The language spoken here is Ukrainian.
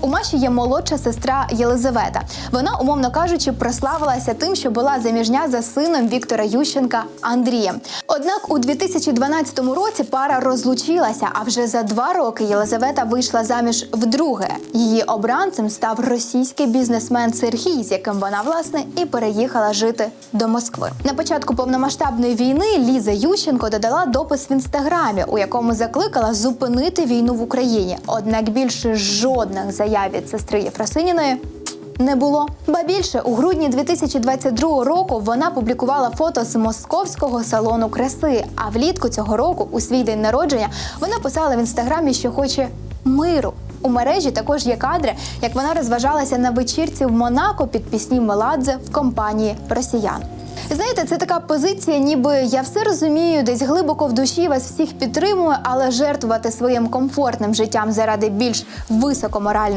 У Маші є молодша сестра Єлизавета. Вона, умовно кажучи, прославилася тим, що була заміжня за сином Віктора Ющенка Андрієм. Однак у 2012 році пара розлучилася. А вже за два роки Єлизавета вийшла заміж вдруге. Її обранцем став російський бізнесмен Сергій, з яким вона власне і переїхала жити до Москви. На початку повномасштабної війни Ліза Ющенко додала допис в інстаграмі, у якому закликала зупинити війну в Україні. Однак більше жодних заяв від сестри Єфросиніної не було. Ба більше у грудні 2022 року вона публікувала фото з московського салону краси. А влітку цього року, у свій день народження, вона писала в інстаграмі, що хоче миру. У мережі також є кадри, як вона розважалася на вечірці в Монако під пісні Меладзе в компанії росіян. Знаєте, це така позиція, ніби я все розумію, десь глибоко в душі вас всіх підтримую, але жертвувати своїм комфортним життям заради більш високоморальних